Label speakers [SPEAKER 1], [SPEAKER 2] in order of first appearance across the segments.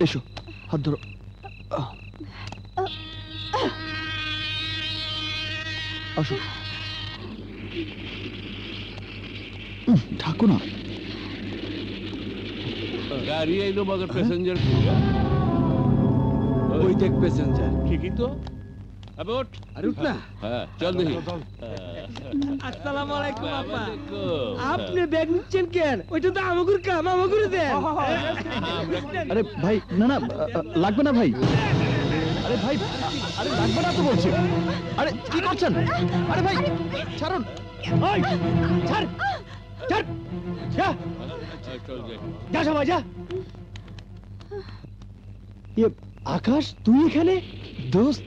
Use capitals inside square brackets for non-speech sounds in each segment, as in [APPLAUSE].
[SPEAKER 1] এসো হাত ধরো। আসো। ঠাকুর না।
[SPEAKER 2] গাড়ি আইলো মগর প্যাসেঞ্জার ওই দেখ প্যাসেঞ্জার ঠিকই তো। আবে ওঠ
[SPEAKER 3] আরে উঠ না।
[SPEAKER 2] হ্যাঁ চল দেখি।
[SPEAKER 4] আসসালামু আলাইকুম আপা। আপনি ব্যাগ নিচ্ছেন কেন? ওইটা তো আমাগুর কাম আমাগুর দেন।
[SPEAKER 1] আরে ভাই না না আ, আ, লাগবে না ভাই। আরে ভাই আরে লাগবে না তো বলছি। আরে কি করছেন? আরে ভাই ছাড়ুন।
[SPEAKER 4] ওই ছাড়। ছাড়। যা।
[SPEAKER 2] চল যাই।
[SPEAKER 4] যা সবাই যা। ইয়ে আকাশ তুই এখানে?
[SPEAKER 1] দোস্ত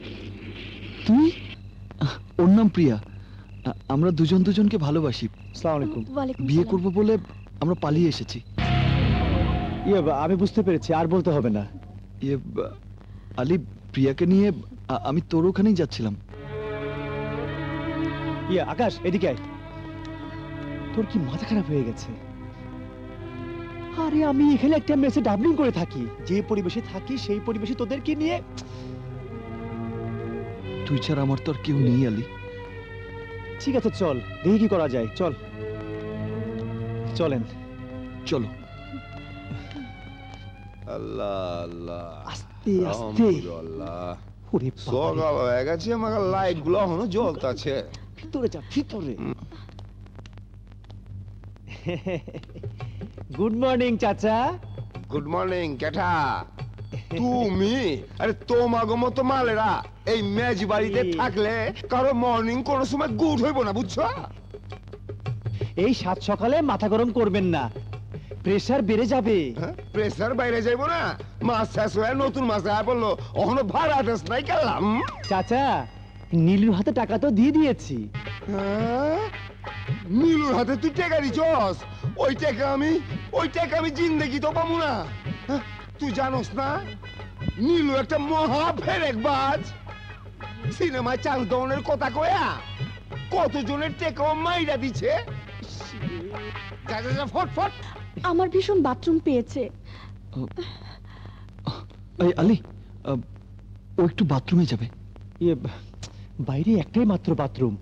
[SPEAKER 1] আহ, ওর নাম প্রিয়া। আমরা দুজন দুজনকে ভালোবাসি।
[SPEAKER 4] আলাইকুম।
[SPEAKER 1] বিয়ে করব বলে আমরা পালিয়ে এসেছি।
[SPEAKER 4] ইয়ে আমি বুঝতে পেরেছি আর বলতে হবে না।
[SPEAKER 1] ইয়ে আলি প্রিয়াকে নিয়ে আমি তোর ওখানেই যাচ্ছিলাম।
[SPEAKER 4] ইয়ে আকাশ এদিকে আয়। তোর কি মাথা খারাপ হয়ে গেছে? আরে আমি এখানে একটা মেসে ডাবলিং করে থাকি। যে পরিবেশে থাকি সেই পরিবেশে তোদেরকে নিয়ে
[SPEAKER 1] তুই ছাড়া আমার তো আর কেউ নেই আলি।
[SPEAKER 4] ঠিক আছে চল। দেখি কি করা যায়। চল। চলেন।
[SPEAKER 1] চলো।
[SPEAKER 5] আল্লাহ আল্লাহ।
[SPEAKER 4] আস্তে আস্তে।
[SPEAKER 5] আলহামদুলিল্লাহ
[SPEAKER 4] ওরে
[SPEAKER 5] সকাল হয়ে গেছে আমার লাইটগুলো এখনও জ্বলতাছে।
[SPEAKER 4] ভিতরে যা ভিতরে। গুড মর্নিং চাচা।
[SPEAKER 5] গুড মর্নিং কেঠা। তুমি? আরে তোমাগো মতো মালেরা এই মেজ বাড়িতে থাকলে কারও মর্নিং কোনো সময় গুড হইব না বুঝছ?
[SPEAKER 4] এই সাত সকালে মাথা গরম করবেন না। প্রেসার বেড়ে যাবে।
[SPEAKER 5] প্রেসার বাইরে যাইব না। মাছ শেষ হয়ে নতুন মাছ আয়া পড়ল। এখনও ভাড়া দেশ নাই কেলাম
[SPEAKER 4] চাচা নীলুর হাতে টাকা তো দিয়ে দিয়েছি।
[SPEAKER 5] নীলুর হাতে তুই টেকা দিছস? ওই টেকা আমি ওই টেকা আমি জিন্দেগি তো পাবো না। হ্যাঁ, তুই জানোস না? নীলু একটা মহা ফেরেক বাজ। সিনেমায় চান্স দনের কথা কয়া কতজনের টেকাও মাইরা দিছে? যা যা যা ফট ফট।
[SPEAKER 6] আমার ভীষণ বাথরুম পেয়েছে।
[SPEAKER 1] এই আলি ও একটু বাথরুমে যাবে।
[SPEAKER 4] ইয়ে বাইরে একটাই মাত্র বাথরুম।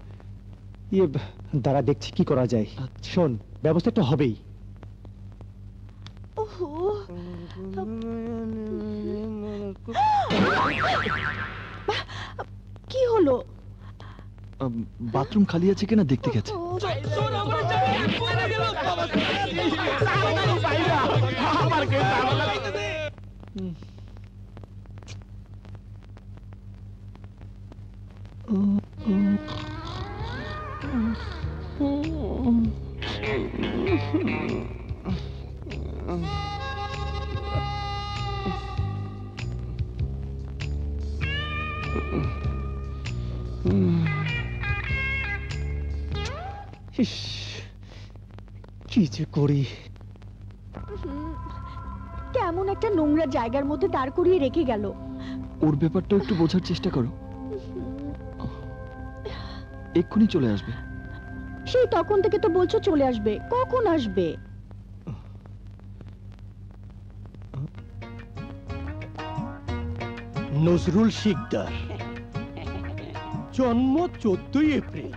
[SPEAKER 4] ইয়ে দাঁড়া দেখছি কি করা যায়।
[SPEAKER 1] আচ্ছা।
[SPEAKER 4] শোন ব্যবস্থা একটা হবেই।
[SPEAKER 6] কি হলো?
[SPEAKER 1] বাথরুম খালি আছে কিনা দেখতে গেছে।
[SPEAKER 6] ও,
[SPEAKER 4] ইস, কি যে করি?
[SPEAKER 6] কেমন একটা নোংরা জায়গার মধ্যে দাঁড় করিয়ে রেখে গেল।
[SPEAKER 1] ওর ব্যাপারটা একটু বোঝার চেষ্টা করো। এক্ষুনি চলে আসবে।
[SPEAKER 6] সেই তখন থেকে তো বলছো চলে আসবে। কখন আসবে?
[SPEAKER 7] নজরুল শিকদার। জন্ম চোদ্দই এপ্রিল।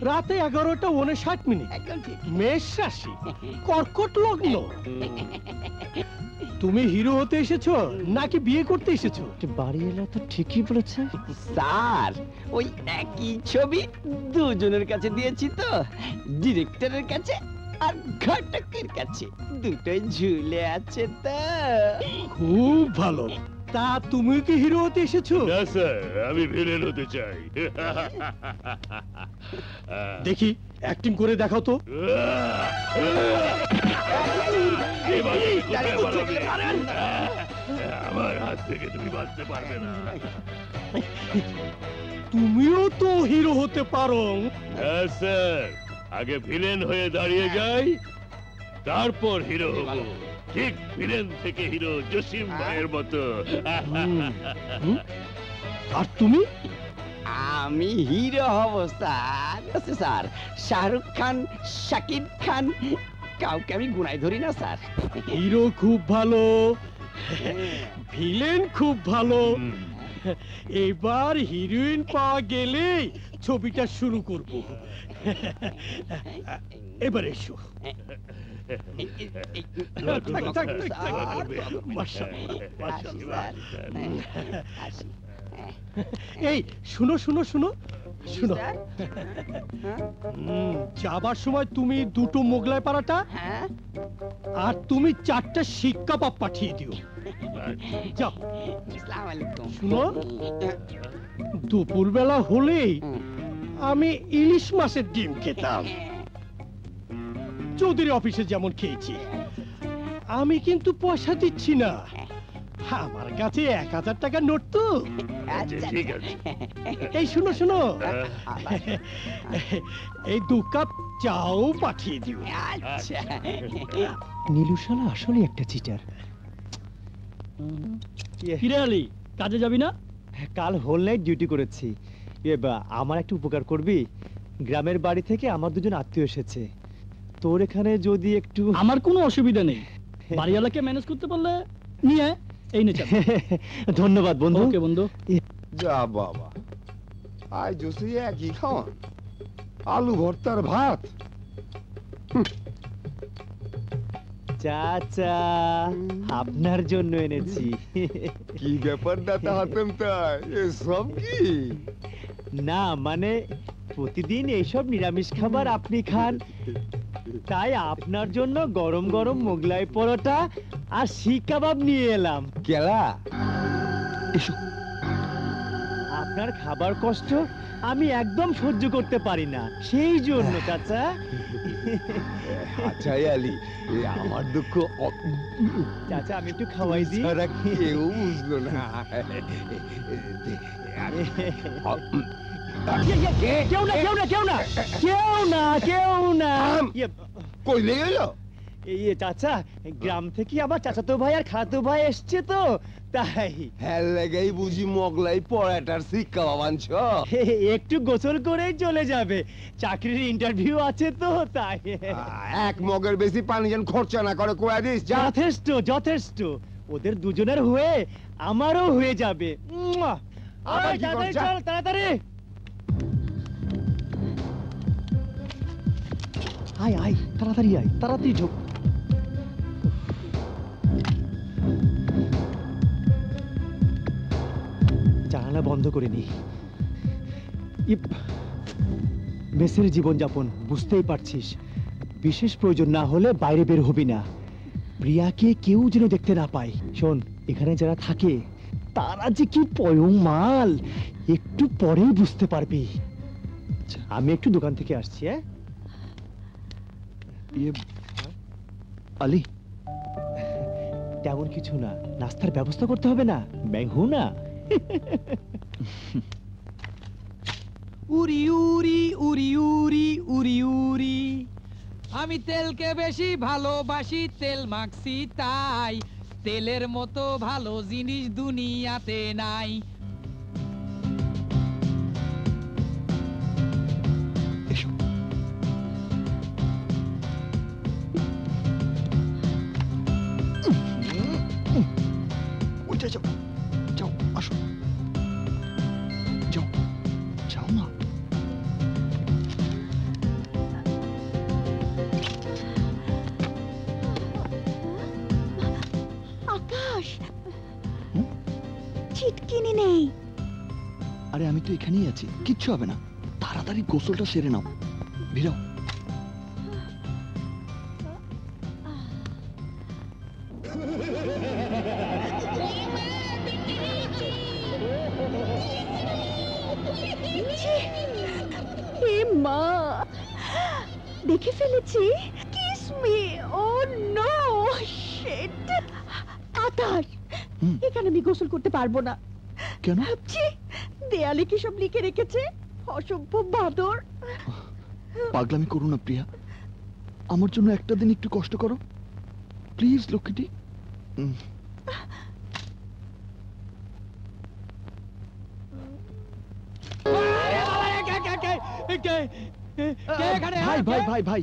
[SPEAKER 7] রাতে এগারোটা উনষাট মিনিট। মেষ রাশি কর্কট লগ্ন। তুমি হিরো হতে এসেছ নাকি বিয়ে করতে এসেছ?
[SPEAKER 4] বাড়ি এলা তো ঠিকই বলেছে।
[SPEAKER 3] স্যার ওই একই ছবি দুজনের কাছে দিয়েছি তো ডিরেক্টরের কাছে আর ঘটকের কাছে। দুটোই ঝুলে আছে তো।
[SPEAKER 7] খুব ভালো। তা তুমি কি হিরো হতে এসেছ?
[SPEAKER 2] না স্যার আমি ভিলেন হতে চাই।
[SPEAKER 7] দেখি অ্যাক্টিং করে দেখাও তো?
[SPEAKER 2] আমার হাত থেকে তুমি বাঁচতে পারবে না।
[SPEAKER 7] তুমিও তো হিরো হতে পারো।
[SPEAKER 2] হ্যাঁ স্যার আগে ভিলেন হয়ে দাঁড়িয়ে যাই তারপর হিরো হব। ঠিক ভিলেন থেকে হিরো জসিম ভাইয়ের মতো।
[SPEAKER 7] আর তুমি?
[SPEAKER 3] আমি হিরো হব স্যার। আচ্ছা, স্যার শাহরুখ খান শাকিব খান কাউকে আমি গুনাই ধরি না স্যার।
[SPEAKER 7] হিরো খুব ভালো ভিলেন খুব ভালো। এবার হিরোইন পাওয়া গেলেই ছবিটা শুরু করব। এবার এসো। এই শুনো শুনো শুনো। শুনো। যাবার সময় তুমি দুটো মোগলাই পারাটা
[SPEAKER 3] হ্যাঁ।
[SPEAKER 7] আর তুমি চারটা শিক্ষা পাপ পাঠিয়ে দিও। যাও। শুনো দুপুরবেলা হলেই আমি ইলিশ মাছের ডিম খেতাম। চৌধুরী অফিসে যেমন খেয়েছি। আমি কিন্তু পয়সা দিচ্ছি না। আমার কাছে এক হাজার টাকা নোট তো।
[SPEAKER 3] আচ্ছা
[SPEAKER 2] ঠিক আছে।
[SPEAKER 7] এই শুনো শুনো। এই দু কাপ চাও পাঠিয়ে দিও।
[SPEAKER 3] আচ্ছা।
[SPEAKER 4] নীলুশালা আসলে একটা চিটার
[SPEAKER 1] কিরে আলী কাজে যাবি না?
[SPEAKER 4] কাল হোল নাইট ডিউটি করেছি। এ বা, আমার একটু উপকার করবি? গ্রামের বাড়ি থেকে আমার দুজন আত্মীয় এসেছে। তোর এখানে যদি একটু
[SPEAKER 1] আমার কোনো অসুবিধা নেই। বাড়িওয়ালাকে ম্যানেজ করতে পারলে নিয়ে এই নে। [LAUGHS]
[SPEAKER 4] ধন্যবাদ বন্ধু।
[SPEAKER 1] ওকে বন্ধু।
[SPEAKER 5] যা বাবা আজ জোসে একই খাওয়ান আলু ভর্তার ভাত।
[SPEAKER 4] চাচা আপনার জন্য এনেছি।
[SPEAKER 5] কি ব্যাপার দাতা হাতেম তাই? এসব কি?
[SPEAKER 4] না মানে প্রতিদিন এইসব নিরামিষ খাবার আপনি খান। তাই আপনার জন্য গরম গরম মোগলাই পরোটা আর শিক কাবাব নিয়ে এলাম।
[SPEAKER 5] কেলা?
[SPEAKER 4] আপনার খাবার কষ্ট আমি একদম সহ্য করতে পারি না। সেই জন্য চাচা।
[SPEAKER 5] আচ্ছা আলি আমার দুঃখ
[SPEAKER 4] চাচা আমি একটু খাওয়াই দিই।
[SPEAKER 5] কেউ বুঝলো না।
[SPEAKER 4] কেউ না কেউ না কেউ না কেউ না কেউ না।
[SPEAKER 5] আম। কইলে গেলো
[SPEAKER 4] ইয়ে চাচা গ্রাম থেকে চাচাতো ভাই আর খালাতো ভাই এসছে তো তাই।
[SPEAKER 5] হ্যাঁ লেগেই বুঝি মগলাই পড়াটার শিক্ষা বাবাঞ্ছ
[SPEAKER 4] একটু গোসল করেই চলে যাবে। চাকরির ইন্টারভিউ আছে তো তাই।
[SPEAKER 5] এক মগের বেশি পানি যেন খরচা না করে কয়া দিস
[SPEAKER 4] যথেষ্ট যথেষ্ট। ওদের দুজনের হয়ে আমারও হয়ে যাবে!
[SPEAKER 5] আবার
[SPEAKER 4] তাড়াতাড়ি। আয় আয় তাড়াতাড়ি আয় তাড়াতাড়ি ঢোক। জানালা বন্ধ করে নি। ইপ, মেসের জীবনযাপন বুঝতেই পারছিস। বিশেষ প্রয়োজন না হলে বাইরে বের হবি না। প্রিয়াকে কেউ যেন দেখতে না পায়। শোন এখানে যারা থাকে তারা যে কি পয়ং মাল একটু পরেই বুঝতে পারবি। আমি একটু দোকান থেকে আসছি হ্যাঁ?
[SPEAKER 1] ইয়ে আলী?
[SPEAKER 4] তেমন কিছু না। নাস্তার ব্যবস্থা করতে হবে না। ব্যাংহু না।
[SPEAKER 8] উরি উরি উরি উরি উরি উরি। আমি তেলকে বেশি ভালোবাসি তেল মাখছি তাই। তেলের মতো ভালো জিনিস দুনিয়াতে নাই।
[SPEAKER 6] চিটকিনি নেই।
[SPEAKER 1] আরে আমি তো এখানেই আছি কিচ্ছু হবে না। তাড়াতাড়ি গোসলটা সেরে নাও। ভিড়াও
[SPEAKER 6] ছি! মা দেখে ফেলেছি। Kiss me oh no shit.
[SPEAKER 1] হুম।
[SPEAKER 6] এখানে আমি গোসল করতে পারব না।
[SPEAKER 1] কেন?
[SPEAKER 6] ভাবছি দেয়ালে কি সব লিখে রেখেছে? অসভ্য বাদর।
[SPEAKER 1] পাগলামি করো না প্রিয়া। আমার জন্য একটা দিন একটু কষ্ট করো। প্লিজ লক্ষ্মীটি। ভাই? ভাই ভাই ভাই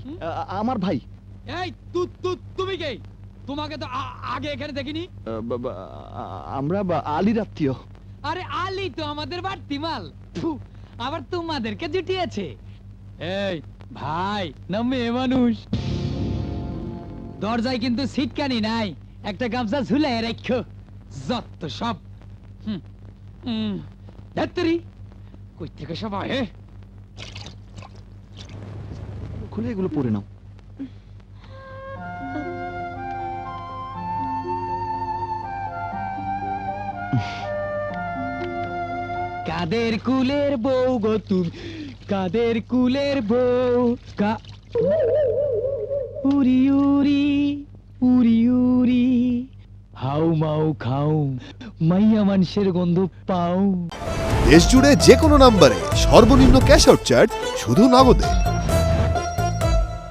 [SPEAKER 1] আমার ভাই।
[SPEAKER 8] এই তুমি কে? তোমাকে তো আগে এখানে দেখিনি?
[SPEAKER 1] আমরা আলীর আত্মীয়।
[SPEAKER 8] আরে আলী তো আমাদের বাড়তি মাল আবার তোমাদেরকে জুটিয়েছে। এই ভাই না মেয়ে মানুষ। দরজায় কিন্তু সিটকানি নাই। একটা গামছা ঝুলাই রাখো। যত সব। ধ্যাত্তেরি, কই থেকে সব আহে
[SPEAKER 1] খুলে এগুলো পরে নাও।
[SPEAKER 8] কাদের কুলের বউ গো তুমি? কাদের কুলের বউ? কা উরি উরি উরি উরি। হাউ, মাউ, খাউ, মাইয়া মানুষের গন্ধ পাও।
[SPEAKER 9] দেশ জুড়ে যে কোনো নম্বরে সর্বনিম্ন ক্যাশ আউট চার্জ শুধু নগদে।